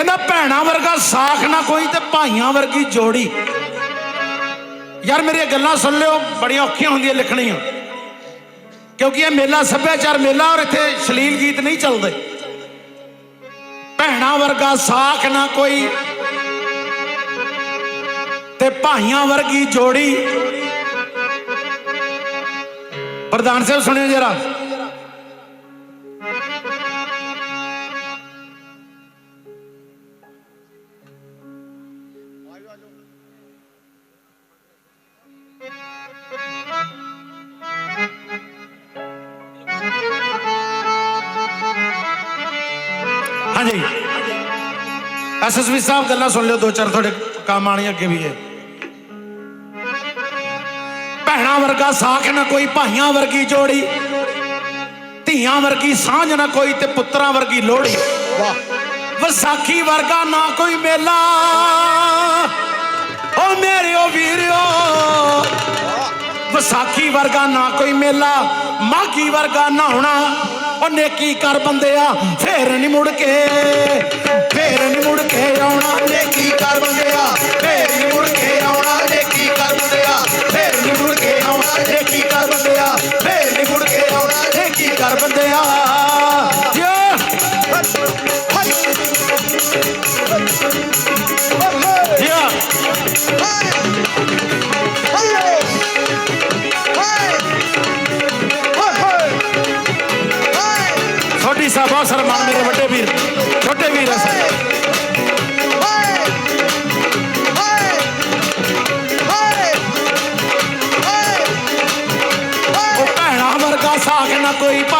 ਕਹਿੰਦਾ ਭੈਣਾ ਵਰਗਾ ਸਾਖ ਨਾ ਕੋਈ ਤੇ ਭਾਈਆਂ ਵਰਗੀ ਜੋੜੀ। ਯਾਰ ਮੇਰੀਆਂ ਗੱਲਾਂ ਸੁਣ ਲਿਓ, ਬੜੀਆਂ ਔਖੀਆਂ ਹੁੰਦੀਆਂ ਲਿਖਣੀਆਂ। ਕਿਉਂਕਿ ਇਹ ਮੇਲਾ ਸੱਭਿਆਚਾਰ ਮੇਲਾ ਔਰ ਇੱਥੇ ਸ਼ਲੀਲ ਗੀਤ ਨਹੀਂ ਚੱਲਦੇ। ਭੈਣਾ ਵਰਗਾ ਸਾਖ ਨਾ ਕੋਈ ਤੇ ਭਾਈਆਂ ਵਰਗੀ ਜੋੜੀ। ਪ੍ਰਧਾਨ ਸਾਹਿਬ ਸੁਣਿਓ ਜਰਾ। ਹਾਂਜੀ। ਐਸਐਸਵੀ ਸਾਹਿਬ ਗੱਲਾਂ ਸੁਣ ਲਿਓ, ਦੋ ਚਾਰ ਤੁਹਾਡੇ ਕੰਮ ਆਣੀਆਂ ਅੱਗੇ ਵੀ ਹੈ ਭੈਣਾ ਵਰਗਾ ਸਾਖ ਨਾ ਕੋਈ, ਭਾਈਆਂ ਵਰਗੀ ਜੋੜੀ। ਧੀਆਂ ਵਰਗੀ ਸਾਂਝ ਨਾ ਕੋਈ ਤੇ ਪੁੱਤਰਾਂ ਵਰਗੀ ਲੋਹੜੀ। ਵਾਹ ਵਿਸਾਖੀ ਵਰਗਾ ਨਾ ਕੋਈ ਮੇਲਾ। ਓ ਮੇਰਿਓ ਵੀਰਿਓ, ਵਿਸਾਖੀ ਵਰਗਾ ਨਾ ਕੋਈ ਮੇਲਾ। ਮਾਘੀ ਵਰਗਾ ਨਹਾਉਣਾ। ਓ ਨੇਕੀ ਕਰ ਬੰਦਿਆ ਫੇਰ ਨਹੀਂ ਮੁੜ ਕੇ, ਫੇਰ ਨਹੀਂ ਮੁੜ ਕੇ ਆਉਣਾ। ਨੇਕੀ ਕਰ ਬੰਦਿਆ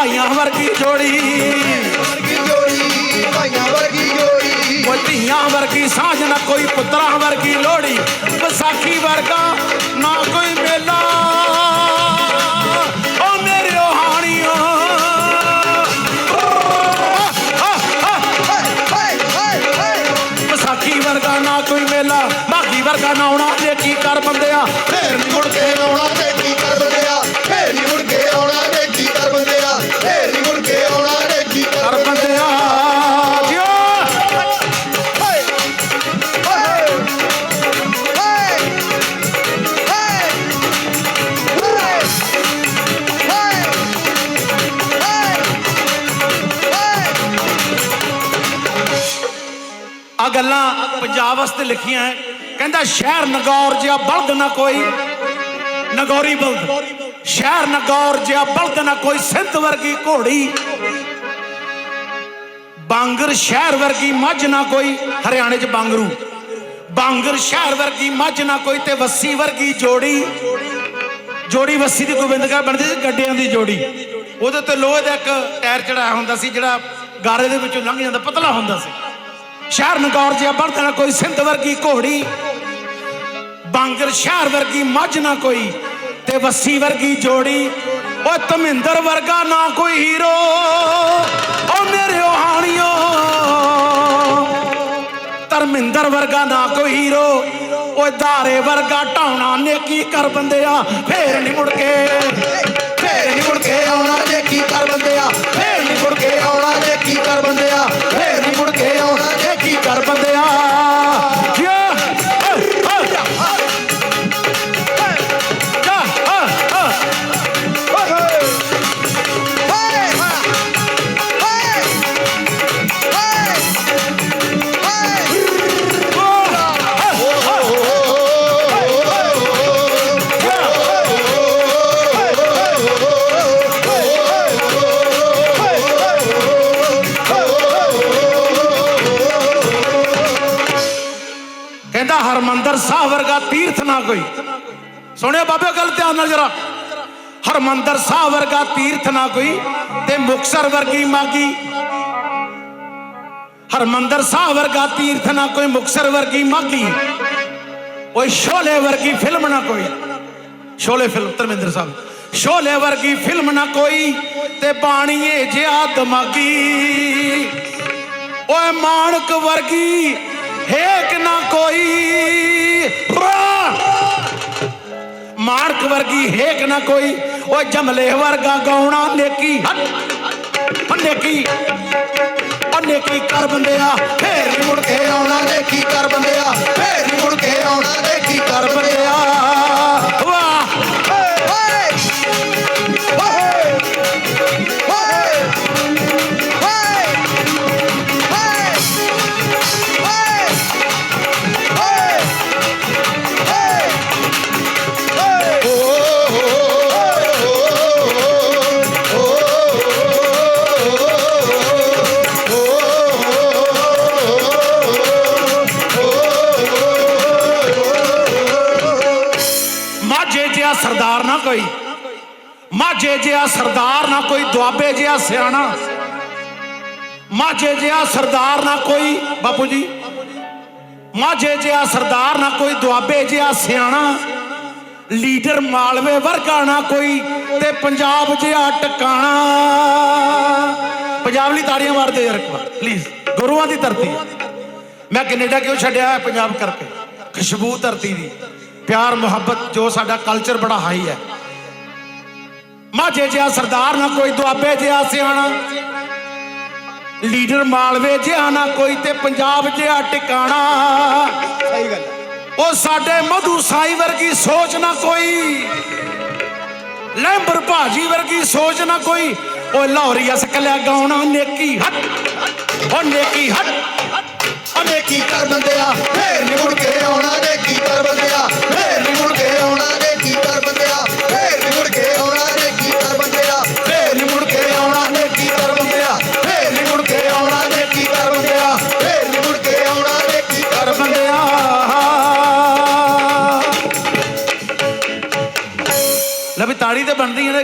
ਨਾ ਕੋਈ ਭਾਈਆਂ ਵਰਗੀ ਜੋੜੀ। ਉਹ ਧੀਆਂ ਵਰਗੀ ਸਾਂਝ, ਨਾ ਕੋਈ ਪੁੱਤਰਾਂ ਵਰਗੀ ਲੋਹੜੀ। ਵਿਸਾਖੀ ਵਰਗਾ, ਨਾ ਕੋਈ ਮੇਲਾ। ਵਿਸਾਖੀ ਵਰਗਾ, ਨਾ ਕੋਈ ਮੇਲਾ। ਮਾਘੀ ਵਰਗਾ ਨਾ ਆਉਣਾ ਇਹ ਕੀ ਕਰ ਬੰਦਿਆ ਫੇਰ ਨਹੀਂ ਮੁੜ ਕੇ ਆਉਣਾ ਗੱਲਾਂ ਪੰਜਾਬ ਵਾਸਤੇ ਲਿਖੀਆਂ ਹੈ। ਕਹਿੰਦਾ ਸ਼ਹਿਰ ਨਗੌਰ ਜਿਹਾ ਬਲਦ ਨਾ ਕੋਈ, ਨਗੌਰੀ ਬਲਦ। ਸ਼ਹਿਰ ਨਗੌਰ ਜਿਹਾ ਬਲਦ ਨਾ ਕੋਈ, ਸਿੰਧ ਵਰਗੀ ਘੋੜੀ। ਬਾਂਗਰ ਸ਼ਹਿਰ ਵਰਗੀ ਮੱਝ ਨਾ ਕੋਈ, ਹਰਿਆਣੇ 'ਚ ਬਾਂਗਰੂ। ਬਾਂਗਰ ਸ਼ਹਿਰ ਵਰਗੀ ਮੱਝ ਨਾ ਕੋਈ ਤੇ ਵੱਸੀ ਵਰਗੀ ਜੋੜੀ। ਜੋੜੀ ਵੱਸੀ ਦੀ ਗੋਬਿੰਦਗੜ੍ਹ ਬਣਦੀ ਸੀ, ਗੱਡਿਆਂ ਦੀ ਜੋੜੀ। ਉਹਦੇ ਤੇ ਲੋਹੇ ਦਾ ਇੱਕ ਟਾਇਰ ਚੜਾਇਆ ਹੁੰਦਾ ਸੀ, ਜਿਹੜਾ ਗਾਰੇ ਦੇ ਵਿੱਚੋਂ ਲੰਘ ਜਾਂਦਾ, ਪਤਲਾ ਹੁੰਦਾ ਸੀ। ਸ਼ਹਿਰ ਗੌਰ ਜਿਹਾ ਬਣਦਾ ਕੋਈ ਸਿੰਧ ਵਰਗੀ ਘੋੜੀ, ਬਾਂਗਰ ਸ਼ਹਿਰ ਵਰਗੀ ਮੱਝ ਨਾ ਕੋਈ, ਤੇ ਵੱਸੀ ਵਰਗੀ ਜੋੜੀ ਓ ਧਮਿੰਦਰ ਵਰਗਾ ਨਾ ਕੋਈ ਹੀਰੋ, ਓ ਮੇਰੇ ਹਾਣੀਓ, ਧਰਮਿੰਦਰ ਵਰਗਾ ਨਾ ਕੋਈ ਹੀਰੋ ਓ ਧਾਰੇ ਵਰਗਾ ਢਾਉਣਾ ਨੇਕੀ ਕਰ ਬੰਦਿਆ, ਫੇਰ ਨਹੀਂ ਮੁੜ ਕੇ, ਫੇਰ ਨਹੀਂ ਮੁੜ ਕੇ ਆਉਣਾ ਨੇਕੀ ਕਰ ਹਰਮੰਦਰ ਸਾਹਿਬ ਵਰਗਾ ਤੀਰਥ ਨਾ ਕੋਈ। ਸੁਣਿਓ ਬਾਬੇ ਗੱਲ ਧਿਆਨ ਨਾਲ ਜਰਾ। ਹਰਮੰਦਰ ਸਾਹਿਬ ਵਰਗਾ ਤੀਰਥ ਨਾ ਕੋਈ ਤੇ ਮੁਕਸਰ ਵਰਗੀ ਮਾਗੀ। ਹਰਮੰਦਰ ਸਾਹਿਬ ਵਰਗਾ ਤੀਰਥ ਨਾ ਕੋਈ ਮੁਕਸਰ ਵਰਗੀ ਮਾਗੀ। ਓਏ ਸ਼ੋਲੇ ਵਰਗੀ ਫਿਲਮ ਨਾ ਕੋਈ। ਸ਼ੋਲੇ ਫਿਲਮ, ਧਰਮਿੰਦਰ ਸਾਹਿਬ। ਸ਼ੋਲੇ ਵਰਗੀ ਫਿਲਮ ਨਾ ਕੋਈ ਤੇ ਬਾਣੀਏ ਜਿਆ ਦਿਮਾਗੀ ਓਏ ਮਾਣਕ ਵਰਗੀ ਹੇਕ ਨਾ ਕੋਈ ਮਾਰਕ ਵਰਗੀ ਹੇਕ ਨਾ ਕੋਈ। ਓ ਜਮਲੇ ਵਰਗਾ ਗਾਉਣਾ ਨੇਕੀ ਹੱਟ ਨੇਕੀ। ਓ ਨੇਕੀ ਕਰ ਬੰਦਿਆ ਫੇਰ ਮੁੜ ਕੇ ਆਉਣਾ ਨੇਕੀ ਕਰ ਬੰਦਿਆ ਫੇਰ ਮੁੜ ਕੇ ਆਉਣਾ ਨੇਕੀ ਕਰ ਬੰਦਿਆ ਕੋਈ। ਮਾਝੇ ਜਿਹਾ ਸਰਦਾਰ ਨਾ ਕੋਈ, ਦੁਆਬੇ ਜਿਹਾ ਸਿਆਣਾ। ਮਾਝੇ ਜਿਹਾ ਸਰਦਾਰ ਨਾ ਕੋਈ, ਬਾਪੂ ਜੀ। ਮਾਝੇ ਜਿਹਾ ਸਰਦਾਰ ਨਾ ਕੋਈ, ਦੁਆਬੇ ਜਿਹਾ ਸਿਆਣਾ। ਲੀਡਰ ਮਾਲਵੇ ਵਰਗਾ ਨਾ ਕੋਈ ਤੇ ਪੰਜਾਬ ਜਿਹਾ ਟਿਕਾਣਾ। ਪੰਜਾਬ ਲਈ ਤਾੜੀਆਂ ਮਾਰਦੇ ਯਾਰ ਇੱਕ ਵਾਰ ਪਲੀਜ਼ ਗੁਰੂਆਂ ਦੀ ਧਰਤੀ ਮੈਂ ਕੈਨੇਡਾ ਕਿਉਂ ਛੱਡਿਆ ਹੈ ਪੰਜਾਬ ਕਰਕੇ? ਖੁਸ਼ਬੂ ਧਰਤੀ ਦੀ। ਪਿਆਰ ਮੁਹੱਬਤ, ਜੋ ਸਾਡਾ ਕਲਚਰ ਬੜਾ ਹਾਈ ਹੈ। ਮਾਝੇ ਜਿਹਾ ਸਰਦਾਰ ਨਾ ਕੋਈ ਦੁਆਬੇ ਜਿਹਾ ਸਿਆਣਾ। ਲੀਡਰ ਮਾਲਵੇ ਜਿਹਾ ਨਾ ਕੋਈ ਤੇ ਪੰਜਾਬ ਜਿਹਾ ਟਿਕਾਣਾ। ਸਹੀ ਗੱਲ ਉਹ ਸਾਡੇ ਮਧੂ ਸਾਈ ਵਰਗੀ ਸੋਚ ਨਾ ਕੋਈ। ਲੈਂਬਰ ਭਾਜੀ ਵਰਗੀ ਸੋਚ ਨਾ ਕੋਈ। ਉਹ ਲਾਹੌਰੀ ਅਸ ਕਲਿਆ ਗਾਉਣਾ ਨੇਕੀ ਹਟ। ਉਹ ਨੇਕੀ ਹਟ। ਅਨੇਕੀ ਕਰ ਬੰਦਿਆ ਫੇਰ ਮੁੜ ਕੇ ਆਉਣਾ ਨੇ ਕੀ ਕਰ ਬੰਦਿਆ। ਤੇ ਬਣਦੀ ਹੈ